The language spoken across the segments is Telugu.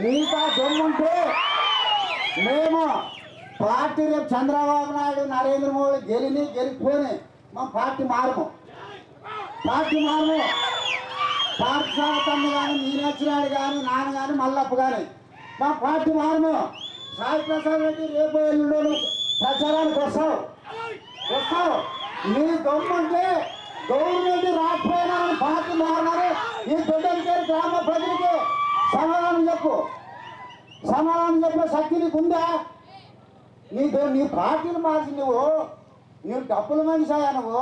నీకా దొంగుంటే మేము పార్టీ రేపు చంద్రబాబు నాయుడు నరేంద్ర మోడీ గెలిని గెలిపోని మా పార్టీ మారము. పార్టీ మారము. పార్థసారతమ్మ కానీ మీనాక్షినాయుడు కానీ నాన్న కానీ మల్లప్ప కానీ మా పార్టీ మారము. సాయి ప్రసాద్ రెడ్డి రేపు ఎల్లుండి ప్రచారానికి వస్తావు. వస్తావు. నీ దొమ్ముంటే గవర్నమెంట్ రాకపోయినా పార్టీ మారినారు ఈ బిడ్డలకి గ్రామ ప్రజలకి. సమాధానం చెప్పు సమాధానం చెప్పే శక్తి నీకు ఉందా నీ దో- నీ పార్టీని మార్చి నువ్వు నువ్వు డబ్బుల మనిషి అయ్యా నువ్వు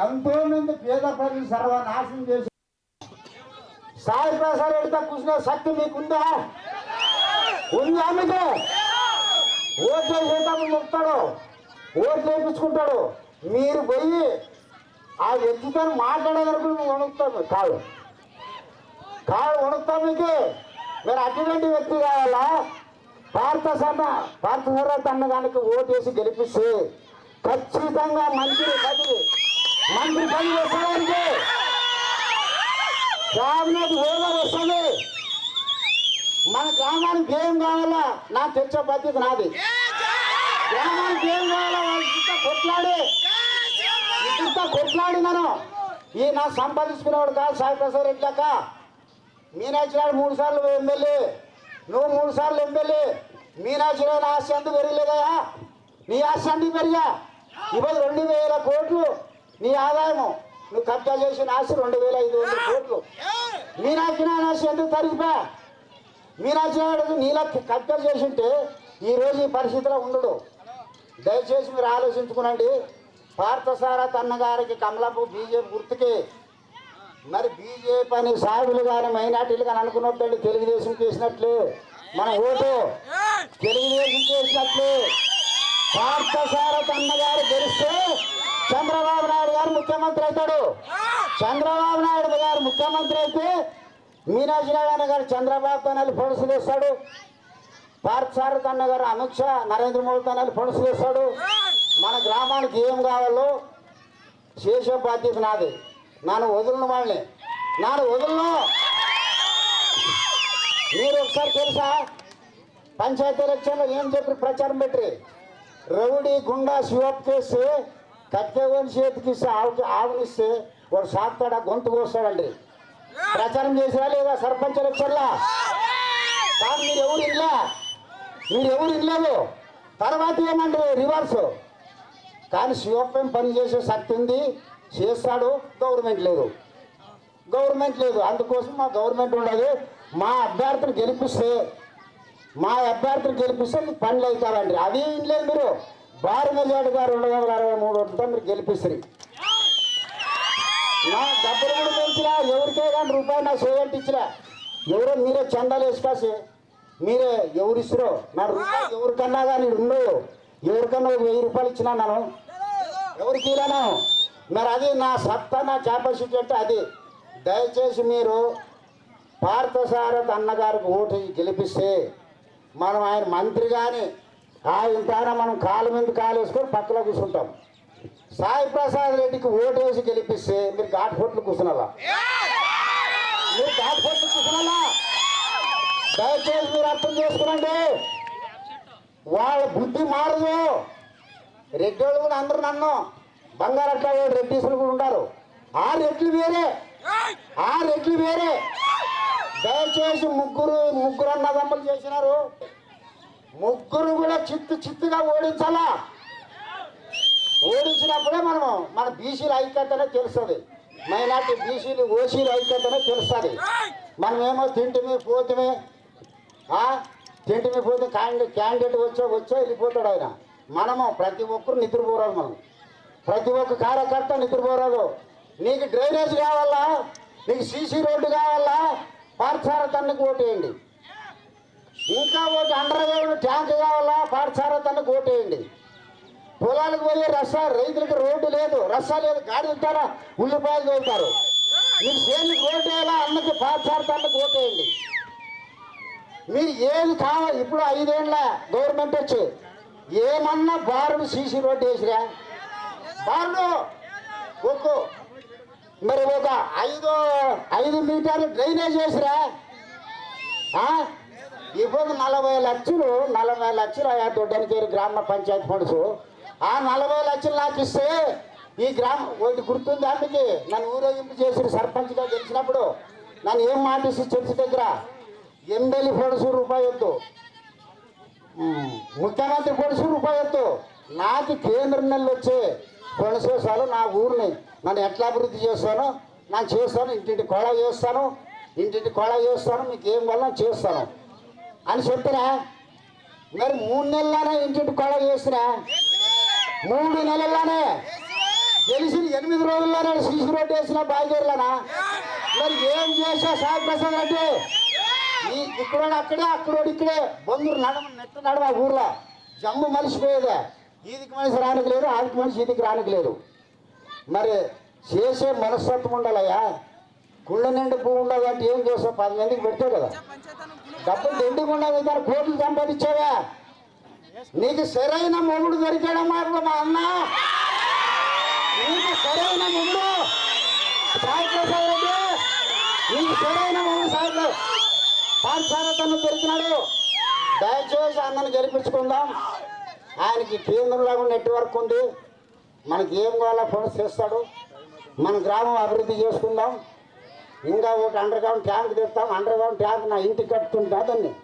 ఎంతో మంది పేద ప్రజలు సర్వనాశనం చేసి. సాయి ప్రసాద్ రెడ్డితో కూర్చునే శక్తి మీకుందా ఉందా మీకు? ఓట్లు వేసేటప్పుడు చెప్తాడు ఓట్లు వేయించుకుంటాడు. మీరు పోయి ఆ వ్యక్తితో మాట్లాడే నువ్వు వణుకుతావు కాదు. కాదు వణుకుతావు మీరు అటువంటి వ్యక్తి కావాలా? భారత సభ భారత సర్వత అన్నదానికి ఓటేసి గెలిపిస్తే ఖచ్చితంగా మంత్రి పది మంత్రి పది వస్తానికి క్యాబినెట్ హోదా వస్తుంది. మన గ్రామానికి ఏం కావాలా? నా తెచ్చే బాధ్యత నాది. గ్రామానికి ఏం కావాలా? వాళ్ళు ఇంత కొట్లాడి ఇంత కొట్లాడినాను ఈ నా సంపాదించుకునేవాడు కాదు సాయి ప్రసాద్ రెడ్లాక మీనాక్షి మూడు సార్లు ఎమ్మెల్యే. నువ్వు మూడు సార్లు ఎమ్మెల్యే. మీనాక్షి నాయుడు ఆస్తి ఎందుకు పెరగలేదయా నీ ఆస్తి ఎందుకు పెరిగా? ఇవాళ రెండు వేల కోట్లు నీ ఆదాయము. నువ్వు కబ్జా చేసిన ఆస్తి రెండు వేల ఐదు వందల కోట్లు. మీనాక్షి నాయుడు ఆస్తి ఎందుకు తరిగిపా? మీనాక్షి నీలా కబ్జా చేసింటే ఈరోజు ఈ పరిస్థితిలో ఉండడు. దయచేసి మీరు ఆలోచించుకునండి. పార్థసారథ్ అన్నగారికి కమలాపు బీజేపీ గుర్తుకి మరి బీజేపీ అని సాగులు కానీ మైనార్టీలు కానీ అనుకున్నట్టు తెలుగుదేశం చేసినట్లు. మన ఓటు తెలుగుదేశం చేసినట్లు. పార్థసారథ్ అన్నగారు గెలిస్తే చంద్రబాబు నాయుడు గారు ముఖ్యమంత్రి అవుతాడు. చంద్రబాబు నాయుడు గారు ముఖ్యమంత్రి అయితే మీనాక్షి నారాయణ గారు చంద్రబాబు తనాలు పొడుసులు వేస్తాడు పార్థసారథ్ అన్న గారు అమిత్ షా నరేంద్ర మోడీతో తనాలు పొడుసులు వేస్తాడు మన గ్రామానికి ఏం కావాలో చేసే బాధ్యత నాది. నాను వదులను వాళ్ళని. నాను వదులను. మీరు ఒకసారి తెలుసా? పంచాయతీ ఎలక్షన్లో ఏం చెప్పి ప్రచారం పెట్టి. రౌడీ గుండా శివప్ చేస్తే కట్టెవని చేతికి ఇస్తే ఆవుకి ఆవునిస్తే వాడు సాగుతాడా గొంతు కోస్తాడండి ప్రచారం చేసినా లేదా సర్పంచ్ ఎలక్షన్లా? కాదు మీరు ఎవరు ఇల్లా మీరు ఎవరు ఇల్లేదు తర్వాత ఏమంటారు? రివర్స్. కానీ శివప్పం పని చేసే శక్తి ఉంది? చేస్తాడు గవర్నమెంట్ లేదు. గవర్నమెంట్ లేదు. అందుకోసం మా గవర్నమెంట్ ఉండదు. మా అభ్యర్థిని గెలిపిస్తే మా అభ్యర్థిని గెలిపిస్తే మీకు పనులు అవుతారండి అది ఏం లేదు మీరు. భారీ మెజార్టీ గారు రెండు వందల అరవై మూడు ఓట్లతో మీరు గెలిపిస్తారు. నా డబ్బులు కూడా పెంచినా ఎవరికే కానీ రూపాయి నా సేవెంట్ ఇచ్చినా ఎవరో మీరే చందాలు వేసుకాసి మీరే ఎవరు ఇస్తారో నా రూపాయి ఎవరికన్నా కానీ ఉండవు ఎవరికన్నా వెయ్యి రూపాయలు ఇచ్చినా నేను ఎవరికి ఇలాను మరి అది నా సత్తా నా కెపాసిటీ అంటే అది. దయచేసి మీరు పార్థసారథ్ అన్నగారికి ఓటు గెలిపిస్తే మనం ఆయన మంత్రి కానీ ఆయన ద్వారా మనం కాలు మీద కాలు వేసుకొని పక్కలో కూర్చుంటాం. సాయి ప్రసాద్ రెడ్డికి ఓటు వేసి గెలిపిస్తే మీరు ఘాట్ ఫోట్లు కూర్చున్నారా మీరు ఘాట్ ఫోట్లు కూర్చున్నారా దయచేసి మీరు అర్థం చేసుకునండి వాళ్ళ బుద్ధి మారదు. రెడ్డి వాళ్ళు కూడా అందరూ నన్ను బంగారు అట్లా రెడ్డిసులు కూడా ఉంటారు ఆ రెడ్లు వేరే. ఆ రెడ్లు వేరే. దయచేసి ముగ్గురు ముగ్గురు అన్నదమ్ములు చేసినారు. ముగ్గురు కూడా చిత్తు చిత్తుగా ఓడించాలా? ఓడించినప్పుడే మనము మన బీసీల ఐక్యతనే తెలుస్తుంది. మైనార్టీ బీసీలు ఓసీల ఐక్యతనే తెలుస్తుంది. మనమేమో తింటిమి పోతుమి తింటిమి పోతే క్యాండిడేట్ వచ్చో వచ్చో వెళ్ళిపోతాడు ఆయన. మనము ప్రతి ఒక్కరు నిద్రపోరాలి మనం. ప్రతి ఒక్క కార్యకర్త నిద్రపోరాదు. నీకు డ్రైనేజ్ కావాలా? నీకు సీసీ రోడ్డు కావాలా? పాఠశాల తన్నుకు ఓటేయండి. ఇంకా ఒకటి అండర్ గ్రౌండ్ ట్యాంక్ కావాలా? పాఠశాల తనకు ఓటేయండి. పొలాలకు పోయే రస్సా రైతులకు రోడ్డు లేదు. రస్సా లేదు. గాడి ఉంటారా ఉల్లిపాయలు తోలుతారు. మీకు చేనుకు ఓటేయాలా వేయాలా? అన్నకి పాఠశాల తనకు ఓటేయండి. మీరు ఏది కావాలి? ఇప్పుడు ఐదేళ్ళ గవర్నమెంట్ వచ్చి ఏమన్నా బారు సీసీ రోడ్డు వేసిరా? దారిలో ఒక్కు. మరి ఒక ఐదు ఐదు మీటర్లు డ్రైనేజ్ వేసిరా? ఇప్పుడు నలభై లక్షలు నలభై లక్షలు ఆ దొడ్డనికేరి గ్రామ పంచాయతీ ఫండ్స్. ఆ నలభై లక్షలు నాకు ఇస్తే ఈ గ్రామం ఒకటి గుర్తుంది అందుకే. నన్ను ఊరేగింపు చేసి సర్పంచ్గా గెలిచినప్పుడు నన్ను ఏం మాట ఇచ్చి చర్చి దగ్గర? ఎమ్మెల్యే పొడుసు రూపాయి వద్దు. ముఖ్యమంత్రి పొడుసు రూపాయి వద్దు. నాకు కేంద్రం నెలలు వచ్చే. ఫండ్స్ నా ఊరిని నన్ను ఎట్లా అభివృద్ధి చేస్తానో నేను చేస్తాను ఇంటింటి కోళ చేస్తాను ఇంటింటి కోళ చేస్తాను మీకు ఏం వల్ల చేస్తాను. అని చెప్తున్నా మరి మూడు నెలల్లోనే ఇంటింటి కోళ చేస్తున్నా మూడు నెలల్లోనే? గెలిచిన ఎనిమిది రోజుల్లోనే సీసీ రోడ్డు వేసిన బాయిగేర్లనా మరి ఏం చేసా సాయి ప్రసాద్ రెడ్డి? ఈ ఇక్కడోడు అక్కడే అక్కడోడు ఇక్కడే. బంధువులు నడమ నెట్టు నడవ ఊర్లో. జమ్ము మలిసిపోయేదే. ఈదికి మనిషి రానికి లేదు ఆదికి మనిషి ఈదికి రానికి లేదు. మరి చేసే మనస్తత్వం ఉండాలయ్యా. గుళ్ళ నిండి పువ్వు ఉండదు అంటే ఏం చేస్తావు? పది మందికి పెడతావు కదా. డబ్బులు ఎందుకు ఉండదు దాని కోట్లు సంపాదించావా? నీకు సరైన మొగుడు దొరికాడమ్మా ఇప్పుడు మా అన్న? నీకు సరైన మొగుడు? సాయి ప్రసాద్ రెడ్డి నీకు సరైన మొగుడు సాయి పాఠశాల తను దొరికినాడు. దయచేసి అన్నను గెలిపించుకుందాం. ఆయనకి కేంద్రంలో నెట్వర్క్ ఉంది. మనకి ఏం కావాలో ఫండ్స్ చేస్తాడు. మన గ్రామం అభివృద్ధి చేసుకుందాం. ఇంకా ఒక అండర్ గ్రౌండ్ ట్యాంక్ తెస్తాం. అండర్ గ్రౌండ్ ట్యాంక్ నా ఇంటి కట్టుకుంటా దాన్ని.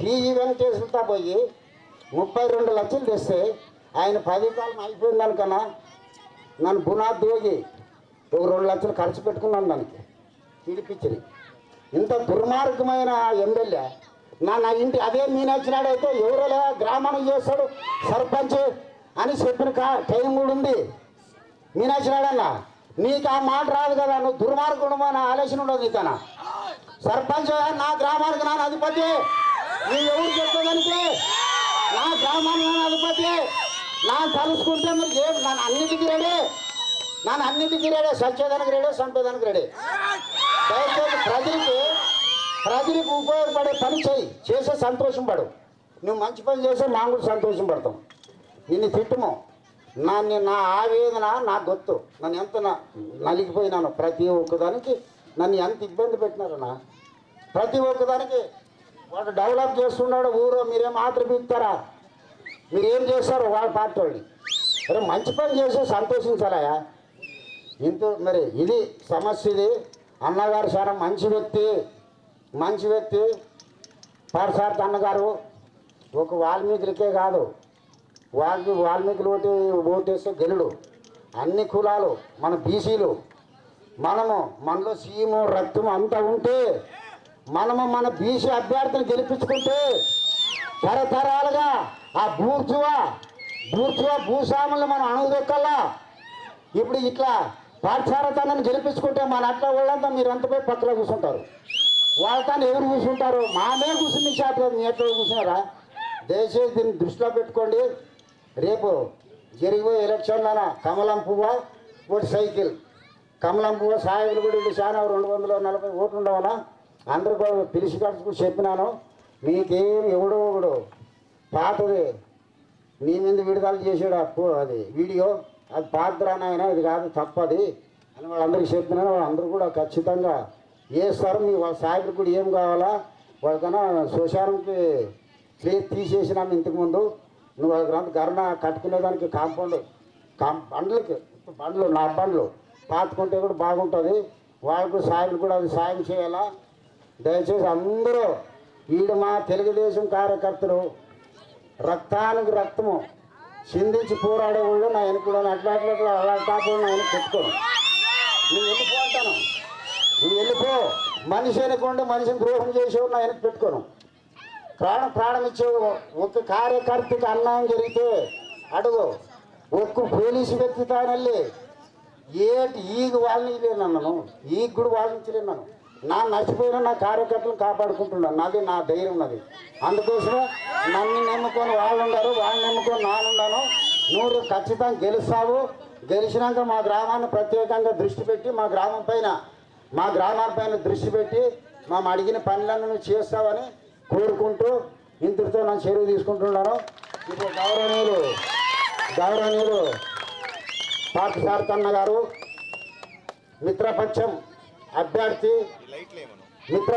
టీజీ వెంకటేశ్వరతో పోయి ముప్పై రెండు లక్షలు తెస్తే ఆయన పది కాలం అయిపోయింది అనుకన్నా. నన్ను బునాద్ దోగి ఒక రెండు లక్షలు ఖర్చు పెట్టుకున్నాను దానికి. పిలిపించింది. ఇంత దుర్మార్గమైన ఎమ్మెల్యే నా నా ఇంటి అదే మీనచ్చినాడైతే ఎవరోలే గ్రామాన్ని చేస్తాడు సర్పంచ్ అని చెప్పిన కా టైం కూడా ఉంది. మీనాచినాడన్న నీకు ఆ మాట రాదు కదా నువ్వు దుర్మార్గుడు నా ఆలోచన ఉండదు నీకన్నా. సర్పంచ్ నా గ్రామానికి నా అధిపతి. నువ్వు ఎవరు చెప్పేదానికి? నా గ్రామానికి నా అధిపతి. నా తలుసుకుంటే మీరు ఏం? నన్ను అన్నిటికీ రెడీ. నన్ను అన్నిటికీ రెడీ. సత్యేదానికి రెడీ సంపేదానికి రెడీ. దయచేసి ప్రజలకి ప్రజలకు ఉపయోగపడే పని చేయి. చేసే సంతోషం పడు నువ్వు మంచి పని చేస్తే మాకు కూడా సంతోషం పడతాం నిన్ను తిట్టుము. నా నా ఆవేదన నా గొత్తు నన్ను ఎంత నా- నలిగిపోయినాను ప్రతి ఒక్కదానికి నన్ను ఎంత ఇబ్బంది పెట్టినారన్నా ప్రతి ఒక్కదానికి వాడు డెవలప్ చేస్తున్నాడు ఊరో మీరేం మాత్రం మీరేం చేస్తారు వాళ్ళ పార్టీ వాళ్ళని అరే మంచి పని చేస్తే సంతోషించాలయా ఇంత మరి ఇది సమస్య ఇది. అన్నగారు చాలా మంచి వ్యక్తి. మంచి వ్యక్తి పారసారథి అన్నగారు ఒక వాల్మీకులకే కాదు వాల్మీ వాల్మీకులు ఓటు ఓటేస్తే గెలుడు అన్ని కులాలు మన బీసీలు మనము మనలో సీము రక్తం అంతా ఉంటే మనము మన బీసీ అభ్యర్థిని గెలిపించుకుంటే తరతరాలుగా ఆ బూర్జువా బూర్జువా భూస్వాములను మనం అణుదొక్కల్లా ఇప్పుడు ఇట్లా పాఠశాలతనాన్ని గెలిపించుకుంటే మన అట్లా వాళ్ళంతా మీరు అంతపై పోయి కూర్చుంటారు. వాళ్ళతో ఎవరు కూర్చుంటారు? మామే కూర్చుని చేపలేదు నేట్లో కూర్చున్నారా? దయచేసి దీన్ని దృష్టిలో పెట్టుకోండి. రేపు జరిగిపోయే ఎలక్షన్లోన కమలం పువ్వ ఒకటి సైకిల్. కమలం పువ్వ సాయకులు కూడా ఇటు చాలా రెండు వందల నలభై ఓట్లు ఉండవనా? అందరు కూడా పిలిచి కడుచుకు చెప్పినాను. మీకేం ఎవడో ఒకడు పాతది మీ మీద విడుదల చేసాడు అప్పు అది వీడియో. అది పాత్రానాయన ఇది కాదు తప్పది అని వాళ్ళందరికీ చెప్పినాను. వాళ్ళందరూ కూడా ఖచ్చితంగా వేస్తారు మీ వాళ్ళ సాయకుడు కూడా ఏం కావాలా? వాళ్ళకన్నా శ్మశానంకి ప్లేస్ తీసేసినాము ఇంతకుముందు. నువ్వు వాళ్ళకి గర్ణ కట్టుకునేదానికి కాంపౌండ్ కాం బండ్లకి బండ్లు నా బండ్లు. పాతుకుంటే కూడా బాగుంటుంది. వాళ్ళకు సాయిబులు కూడా అది సాయం చేయాలా? దయచేసి అందరూ వీడు మా తెలుగుదేశం కార్యకర్తలు రక్తానికి రక్తము చిందించి పోరాడే వాళ్ళు నా వెనుకలో అట్లా అట్లా అలా కాకుండా నా పెట్టుకోను. నువ్వు వెళ్ళిపోతాను నువ్వు వెళ్ళిపో. మనిషి అనుకోండి మనిషిని ద్రోహం చేసేవాడు నా వెనక్కి పెట్టుకోను. ప్రాణం ప్రాణం ఇచ్చే ఒక కార్యకర్తకి అన్యాయం జరిగితే అడుగు. ఒక్క పోలీసు వ్యక్తి తానల్లి ఏటి ఈగ వాళ్ళనిలేను నన్ను ఈగ కూడా వాదించలేను నన్ను. నా నచ్చిపోయిన నా కార్యకర్తలు కాపాడుకుంటున్నాను. నాది నా ధైర్యం ఉన్నది అందుకోసమే నన్ను నమ్ముకొని వాళ్ళు ఉన్నారు వాళ్ళని నమ్ముకొని నానున్నాను నువ్వు ఖచ్చితంగా గెలుస్తావు. గెలిచినాక మా గ్రామాన్ని ప్రత్యేకంగా దృష్టి పెట్టి మా గ్రామం పైన మా గ్రామాల పైన దృష్టి పెట్టి మేము అడిగిన పనులను చేస్తామని కోరుకుంటూ ఇంతటితో నన్ను చెరువు తీసుకుంటున్నాను. ఇప్పుడు గౌరవనీయులు గౌరవనీయులు పార్థసారథన్న గారు మిత్రపక్షం అభ్యర్థి మిత్ర